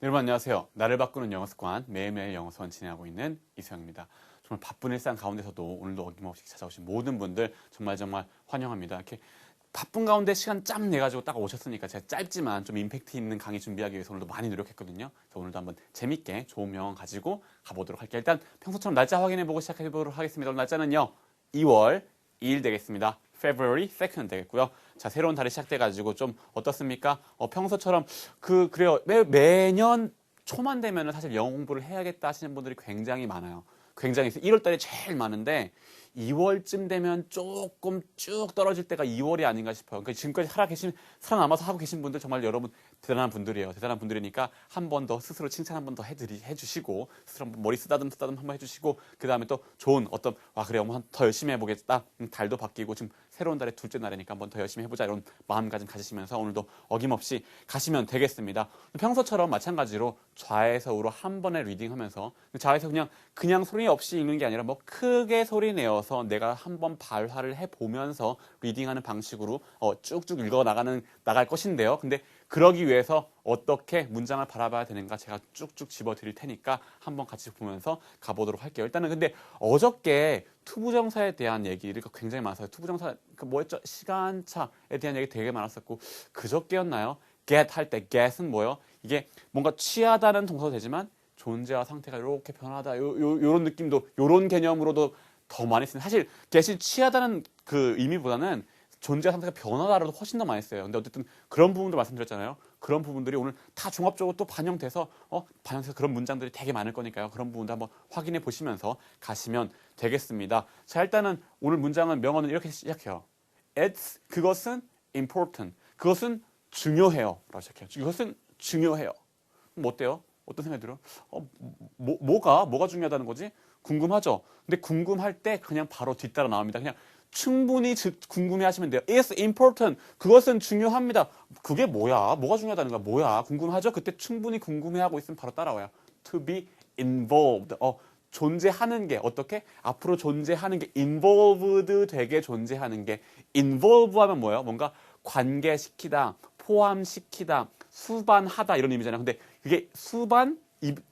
네, 여러분 안녕하세요. 나를 바꾸는 영어 습관 매일매일 영어 수원 진행하고 있는 이수영입니다. 정말 바쁜 일상 가운데서도 오늘도 어김없이 찾아오신 모든 분들 정말 정말 환영합니다. 이렇게 바쁜 가운데 시간 짬 내가지고 딱 오셨으니까 제가 짧지만 좀 임팩트 있는 강의 준비하기 위해서 오늘도 많이 노력했거든요. 그래서 오늘도 한번 재밌게 좋은 명언 가지고 가보도록 할게요. 일단 평소처럼 날짜 확인해보고 시작해보도록 하겠습니다. 오늘 날짜는요. 2월 2일 되겠습니다. February 2nd 되겠고요. 자, 새로운 달이 시작돼가지고 좀 어떻습니까? 어, 평소처럼 그, 그래요. 매, 매년 초만 되면은 사실 영어 공부를 해야겠다 하시는 분들이 굉장히 많아요. 굉장히 1월 달에 제일 많은데 2월쯤 되면 조금 쭉 떨어질 때가 2월이 아닌가 싶어요. 그러니까 지금까지 살아 계신, 살아남아서 하고 계신 분들 정말 여러분 대단한 분들이에요. 대단한 분들이니까 한 번 더 스스로 칭찬 한 번 더 해드리, 해주시고, 스스로 머리 쓰다듬 쓰다듬 한 번 해주시고, 그 다음에 또 좋은 어떤, 와, 그래, 한번 더 열심히 해보겠다. 음, 달도 바뀌고, 지금 새로운 달의 둘째 날이니까 한번 더 열심히 해보자. 이런 마음가짐 가지시면서 오늘도 어김없이 가시면 되겠습니다. 평소처럼 마찬가지로 좌에서 우로 한 번에 리딩 하면서, 좌에서 그냥, 그냥 소리 없이 읽는 게 아니라 뭐 크게 소리 내어서 내가 한번 발화를 해보면서 리딩하는 방식으로 어, 쭉쭉 읽어 나가는, 나갈 것인데요. 근데 그러기 위해서 어떻게 문장을 바라봐야 되는가 제가 쭉쭉 집어 드릴 테니까 한번 같이 보면서 가보도록 할게요. 일단은 근데 어저께 투부정사에 대한 얘기를 굉장히 많았어요. 투부정사 그 뭐였죠? 시간차에 대한 얘기 되게 많았었고 그저께였나요? get 할 때 get은 뭐요? 이게 뭔가 취하다는 동사도 되지만 존재와 상태가 이렇게 변하다 요, 요, 요런 느낌도 요런 개념으로도 더 많이 쓰는 사실 get이 취하다는 그 의미보다는 존재 상태가 변하다라도 훨씬 더 많이 써요. 근데 어쨌든 그런 부분도 말씀드렸잖아요. 그런 부분들이 오늘 다 종합적으로 또 반영돼서 어 반영돼서 그런 문장들이 되게 많을 거니까요. 그런 부분도 한번 확인해 보시면서 가시면 되겠습니다. 자 일단은 오늘 문장은 명언은 이렇게 시작해요. It's 그것은 important. 그것은 중요해요. 라고 시작해요. 이것은 중요해요. 뭐 어때요? 어떤 생각이 들어요? 어, 뭐, 뭐가 뭐가 중요하다는 거지? 궁금하죠. 근데 궁금할 때 그냥 바로 뒤따라 나옵니다. 그냥 충분히 궁금해 하시면 돼요. It's important. 그것은 중요합니다. 그게 뭐야? 뭐가 중요하다는 거야? 뭐야? 궁금하죠? 그때 충분히 궁금해 하고 있으면 바로 따라와요. To be involved. 어, 존재하는 게 어떻게? 앞으로 존재하는 게 involved 되게 존재하는 게 involve 하면 뭐예요? 뭔가 관계시키다, 포함시키다, 수반하다 이런 의미잖아요. 근데 그게 수반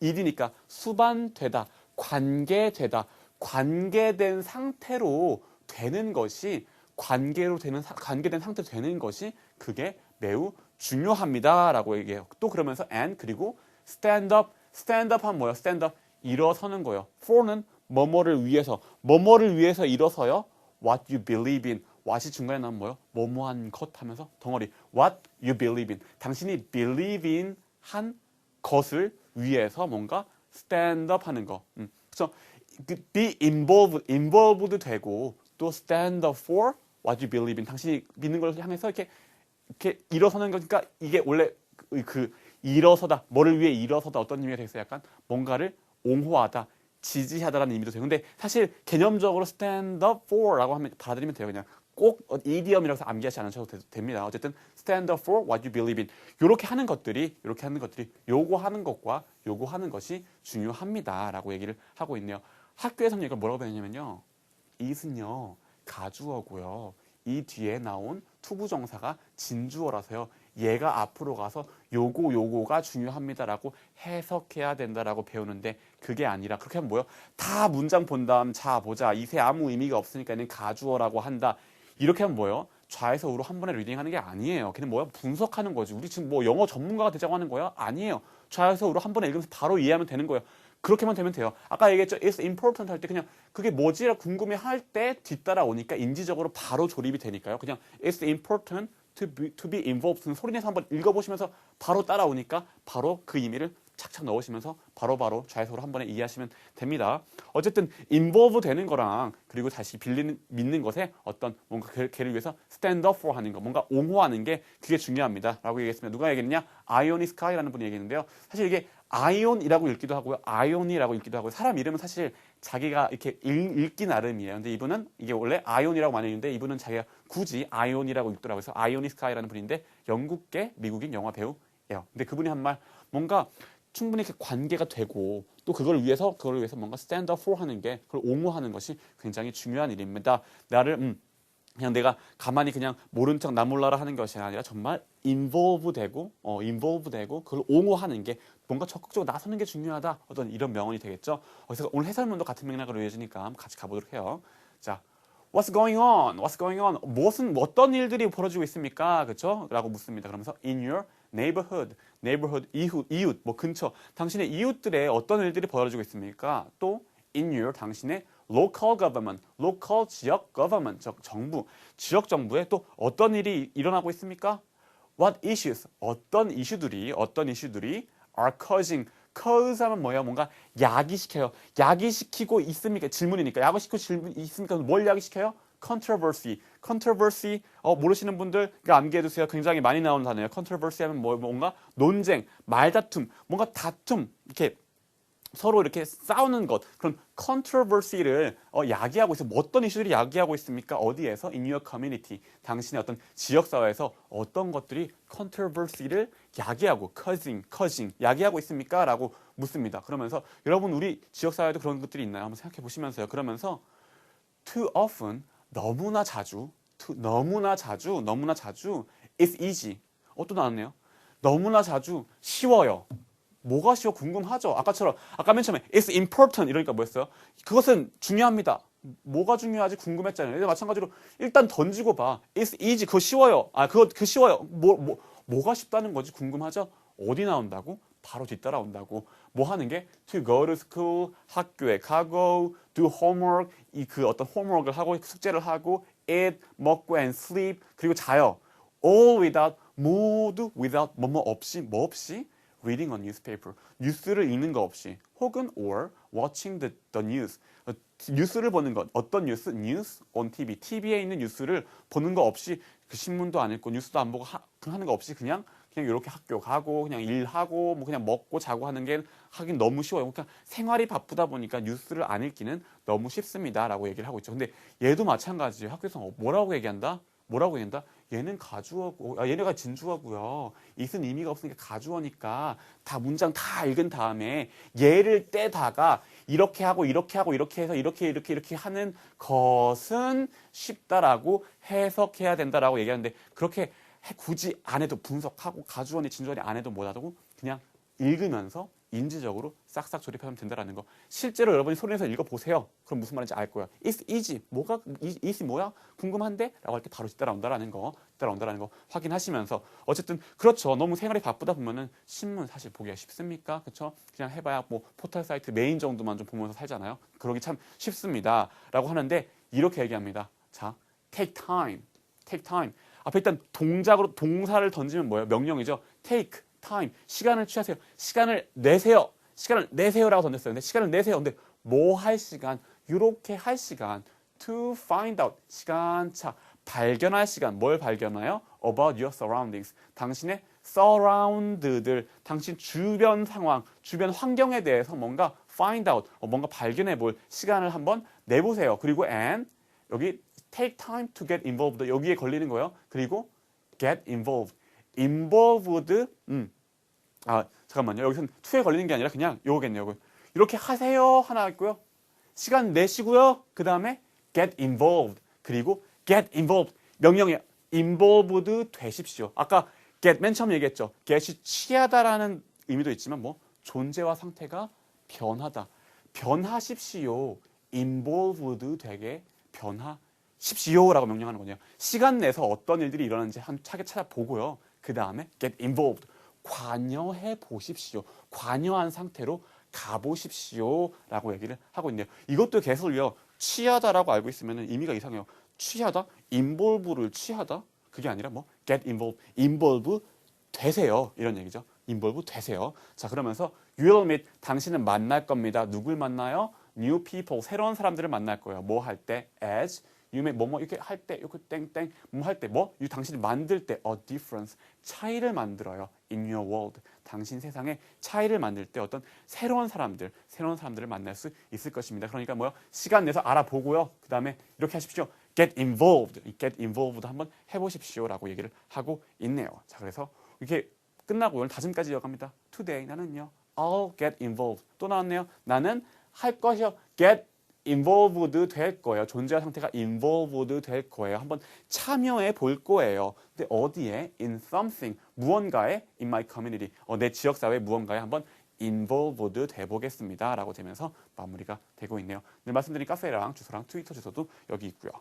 일이니까 수반되다, 관계되다, 관계된 상태로 되는 것이 관계로 되는 관계된 상태로 되는 것이 그게 매우 중요합니다라고 얘기해요. 또 그러면서 and 그리고 stand up stand up 하면 뭐예요? stand up 일어서는 거예요. for는 뭐뭐를 위해서 뭐뭐를 위해서 일어서요. what you believe in what이 중간에 나오면 뭐예요? 뭐뭐한 것 하면서 덩어리 what you believe in 당신이 believe in 한 것을 위해서 뭔가 stand up 하는 거. 음. 그래서 be involved involved 되고 또 stand up for what you believe in. 당신이 믿는 걸 향해서 이렇게 이렇게 일어서는 거니까 이게 원래 그, 그 일어서다. 뭐를 위해 일어서다 어떤 의미가 되겠어요? 약간 뭔가를 옹호하다, 지지하다라는 의미도 돼요. 근데 사실 개념적으로 stand up for라고 하면 받아들이면 돼요. 그냥 꼭 이디엄이라고 해서 암기하지 않으셔도 됩니다. 어쨌든 stand up for what you believe in. 이렇게 하는 것들이 이렇게 하는 것들이 요구하는 것과 요구하는 것이 중요합니다라고 얘기를 하고 있네요. 학교에서는 이걸 뭐라고 배우냐면요. it은요 가주어고요. 이 뒤에 나온 투부정사가 진주어라서요. 얘가 앞으로 가서 요거 요거가 중요합니다라고 해석해야 된다라고 배우는데 그게 아니라 그렇게 하면 뭐요? 다 문장 본 다음 자 보자 이세 아무 의미가 없으니까 얘는 가주어라고 한다. 이렇게 하면 뭐요? 좌에서 우로 한 번에 리딩하는 게 아니에요. 걔는 뭐야? 분석하는 거지. 우리 지금 뭐 영어 전문가가 되자고 하는 거야? 아니에요. 좌에서 우로 한 번에 읽으면서 바로 이해하면 되는 거예요. 그렇게만 되면 돼요. 아까 얘기했죠. It's important 할 때 그냥 그게 뭐지라 궁금해 할 때 뒤따라 오니까 인지적으로 바로 조립이 되니까요. 그냥 It's important to be, to be involved 소리 내서 한번 읽어보시면서 바로 따라오니까 바로 그 의미를 착착 넣으시면서 바로바로 좌회서로 한 번에 이해하시면 됩니다. 어쨌든 involve 되는 거랑 그리고 다시 빌리는 믿는 것에 어떤 뭔가 걔를 위해서 up for 하는 거, 뭔가 옹호하는 게 그게 중요합니다. 라고 얘기했습니다. 누가 얘기했냐? 아이오니 스카이라는 분이 얘기했는데요. 사실 이게 아이온이라고 읽기도 하고요. 아이온이라고 읽기도 하고요. 사람 이름은 사실 자기가 이렇게 읽, 기 나름이에요. 근데 이분은 이게 원래 아이온이라고 많이 읽는데 이분은 자기가 굳이 아이온이라고 읽더라고요. 그래서 아이오니 스카이라는 분인데 영국계 미국인 영화 배우예요. 근데 그분이 한 말 뭔가 충분히 이렇게 관계가 되고 또 그걸 위해서 그걸 위해서 뭔가 stand up for 하는 게 그걸 옹호하는 것이 굉장히 중요한 일입니다. 나를 음, 그냥 내가 가만히 그냥 모른 척 나 몰라라 하는 것이 아니라 정말 involve 되고 어 involve 되고 그걸 옹호하는 게 뭔가 적극적으로 나서는 게 중요하다 어떤 이런 명언이 되겠죠. 그래서 오늘 해설문도 같은 맥락으로 이어지니까 같이 가보도록 해요. 자, What's going on? What's going on? 무엇은 어떤 일들이 벌어지고 있습니까? 그렇죠? 라고 묻습니다. 그러면서 in your neighborhood, neighborhood 이웃, 이웃 뭐 근처 당신의 이웃들의 어떤 일들이 벌어지고 있습니까? 또 in your 당신의 local government, local 지역 government, 즉 정부, 지역 정부에 또 어떤 일이 일어나고 있습니까? What issues? 어떤 이슈들이 어떤 이슈들이 are causing cause 하면 뭐예요? 뭔가 야기시켜요. 야기시키고 있습니까? 질문이니까. 야기시키고 질문 있습니까? 뭘 야기시켜요? controversy. Controversy 어, 모르시는 분들 암기해 두세요. 굉장히 많이 나오는 단어예요. controversy 하면 뭐 뭔가 논쟁, 말다툼, 뭔가 다툼 이렇게 서로 이렇게 싸우는 것 그런 controversy를 어, 야기하고 있어. 뭐 어떤 이슈들이 야기하고 있습니까? 어디에서? In your community. 당신의 어떤 지역 사회에서 어떤 것들이 controversy를 야기하고 causing, causing 야기하고 있습니까? 라고 묻습니다. 그러면서 여러분 우리 지역 사회도 그런 것들이 있나요? 한번 생각해 보시면서요. 그러면서 too often 너무나 자주 too, 너무나 자주 너무나 자주 it's easy. 어 또 나왔네요. 너무나 자주 쉬워요. 뭐가 쉬워 궁금하죠. 아까처럼 아까 맨 처음에 it's important 이러니까 뭐였어요? 그것은 중요합니다. 뭐가 중요하지 궁금했잖아요. 근데 마찬가지로 일단 던지고 봐. it's easy 그거 쉬워요. 아 그거 그 쉬워요. 뭐, 뭐 뭐가 쉽다는 거지 궁금하죠? 어디 나온다고? 바로 뒤따라온다고. 뭐 하는 게 to go to school 학교에 가고 do homework 이 그 어떤 homework을 하고 숙제를 하고 eat 먹고 and sleep 그리고 자요. all without 모두 without 뭐뭐 없이 뭐 없이 reading a newspaper 뉴스를 읽는 거 없이 혹은 or watching the, the news 어, 뉴스를 보는 것 어떤 뉴스 news on TV TV에 있는 뉴스를 보는 거 없이 그 신문도 안 읽고 뉴스도 안 보고 하, 하는 거 없이 그냥 그냥 이렇게 학교 가고 그냥 일하고 뭐 그냥 먹고 자고 하는 게 하긴 너무 쉬워요. 그러니까 생활이 바쁘다 보니까 뉴스를 안 읽기는 너무 쉽습니다라고 얘기를 하고 있죠. 근데 얘도 마찬가지예요. 학교에서 뭐라고 얘기한다? 뭐라고 얘기한다? 얘는 가주어고, 아, 얘네가 진주어고요. 있은 의미가 없으니까 가주어니까 다 문장 다 읽은 다음에 얘를 떼다가 이렇게 하고 이렇게 하고 이렇게 해서 이렇게 이렇게 이렇게 하는 것은 쉽다라고 해석해야 된다라고 얘기하는데 그렇게 해- 굳이 안 해도 분석하고 가주어니 진주어니 안 해도 뭐라고 그냥 읽으면서 인지적으로 싹싹 조립하면 된다라는 거. 실제로 여러분이 소리내서 읽어보세요. 그럼 무슨 말인지 알 거야. It's easy. 뭐가 이- easy 뭐야? 궁금한데? 라고 할 때 바로 뒤따라온다라는 거. 뒤따라온다라는 거 확인하시면서 어쨌든 그렇죠. 너무 생활이 바쁘다 보면은 신문 사실 보기가 쉽습니까? 그렇죠? 그냥 해봐야 뭐 포털 사이트 메인 정도만 좀 보면서 살잖아요. 그러기 참 쉽습니다. 라고 하는데 이렇게 얘기합니다. 자, take time. take time. 앞에 일단 동작으로 동사를 던지면 뭐예요? 명령이죠. take time. 시간을 취하세요. 시간을 내세요. 시간을 내세요라고 던졌어요. 근데 시간을 내세요. 근데 뭐 할 시간? 이렇게 할 시간. to find out. 시간차. 발견할 시간. 뭘 발견해요? about your surroundings. 당신의 surround들, 당신 주변 상황, 주변 환경에 대해서 뭔가 find out, 어, 뭔가 발견해 볼 시간을 한번 내보세요. 그리고 and 여기 take time to get involved 여기에 걸리는 거예요. 그리고 get involved. involved 음. 아, 잠깐만요. 여기서는 to에 걸리는 게 아니라 그냥 요거겠네요. 요거. 이렇게 하세요 하나 있고요. 시간 내시고요. 그 다음에 get involved. 그리고 get involved. 명령에 involved 되십시오. 아까 get 맨 처음 얘기했죠. get이 취하다라는 의미도 있지만 뭐 존재와 상태가 변하다. 변하십시오. involved 되게 변하 십시오라고 명령하는 거네요. 시간 내서 어떤 일들이 일어나는지 한 차게 찾아보고요. 그 다음에 get involved. 관여해 보십시오. 관여한 상태로 가보십시오라고 얘기를 하고 있네요. 이것도 개설요. 취하다라고 알고 있으면 의미가 이상해요. 취하다, involve를 취하다 그게 아니라 뭐 get involved, involve 되세요 이런 얘기죠. involve 되세요. 자 그러면서 you will meet 당신은 만날 겁니다. 누굴 만나요? new people 새로운 사람들을 만날 거예요. 뭐 할 때 as may 뭐뭐 이렇게 할 때 이렇게 땡땡 뭐 할 때뭐이 당신이 만들 때 a difference 차이를 만들어요. in your world 당신 세상에 차이를 만들 때 어떤 새로운 사람들 새로운 사람들을 만날 수 있을 것입니다. 그러니까 뭐요 시간 내서 알아보고요. 그 다음에 이렇게 하십시오. get involved 이 get involved 한번 해보십시오라고 얘기를 하고 있네요. 자 그래서 이렇게 끝나고 오늘 다짐까지 이어갑니다. Today 나는요 I'll get involved 또 나왔네요. 나는 할 것이요 get involved 될 거예요. 존재할 상태가 involved 될 거예요. 한번 참여해 볼 거예요. 근데 어디에? in something 무언가에 in my community 어, 내 지역 사회 무언가에 한번 involved 돼 보겠습니다 라고 되면서 마무리가 되고 있네요. 늘 말씀드린 카페랑 주소랑 트위터 주소도 여기 있고요.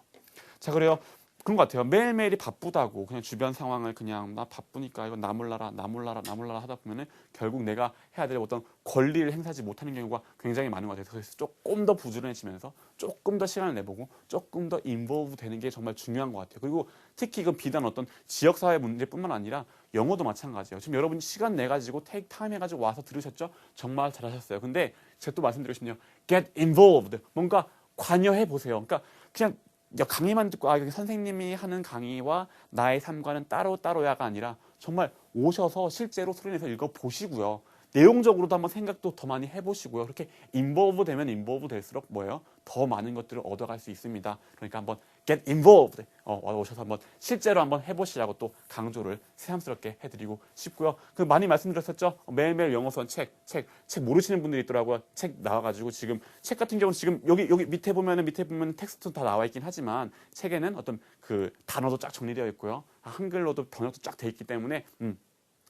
자 그래요. 그런 것 같아요. 매일매일이 바쁘다고 그냥 주변 상황을 그냥 나 바쁘니까 이거 나 몰라라 나 몰라라 나 몰라라 하다 보면은 결국 내가 해야 될 어떤 권리를 행사하지 못하는 경우가 굉장히 많은 것 같아요. 그래서 조금 더 부지런해지면서 조금 더 시간을 내보고 조금 더 인볼브 되는 게 정말 중요한 것 같아요. 그리고 특히 이건 비단 어떤 지역사회 문제뿐만 아니라 영어도 마찬가지예요. 지금 여러분 시간 내 가지고 테이크 타임 해가지고 와서 들으셨죠? 정말 잘하셨어요. 근데 제가 또 말씀드리고 싶네요. Get involved. 뭔가 관여해 보세요. 그러니까 그냥 야, 강의만 듣고 아 여기 선생님이 하는 강의와 나의 삶과는 따로 따로야가 아니라 정말 오셔서 실제로 소리내서 읽어 보시고요. 내용적으로도 한번 생각도 더 많이 해보시고요. 그렇게 인볼브 되면 인볼브 될수록 뭐예요? 더 많은 것들을 얻어갈 수 있습니다. 그러니까 한번 get involved 어, 오셔서 한번 실제로 한번 해보시라고 또 강조를 새삼스럽게 해드리고 싶고요. 그 많이 말씀드렸었죠. 매일매일 영어선 책, 책, 책 모르시는 분들이 있더라고요. 책 나와가지고 지금 책 같은 경우는 지금 여기 여기 밑에 보면은 밑에 보면 텍스트 다 나와 있긴 하지만 책에는 어떤 그 단어도 쫙 정리되어 있고요. 한글로도 번역도 쫙 돼 있기 때문에 음,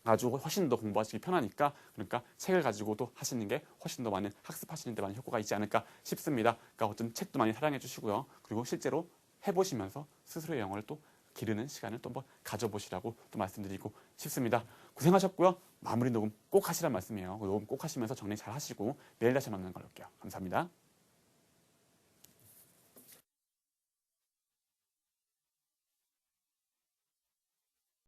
아주 훨씬 더 공부하시기 편하니까 그러니까 책을 가지고도 하시는 게 훨씬 더 많은 학습하시는 데 많은 효과가 있지 않을까 싶습니다. 그러니까 어떤 책도 많이 사랑해 주시고요. 그리고 실제로 해보시면서 스스로의 영어를 또 기르는 시간을 또 한번 가져보시라고 또 말씀드리고 싶습니다. 고생하셨고요. 마무리 녹음 꼭 하시란 말씀이에요. 녹음 꼭 하시면서 정리 잘 하시고 내일 다시 만나는 걸로 할게요. 감사합니다.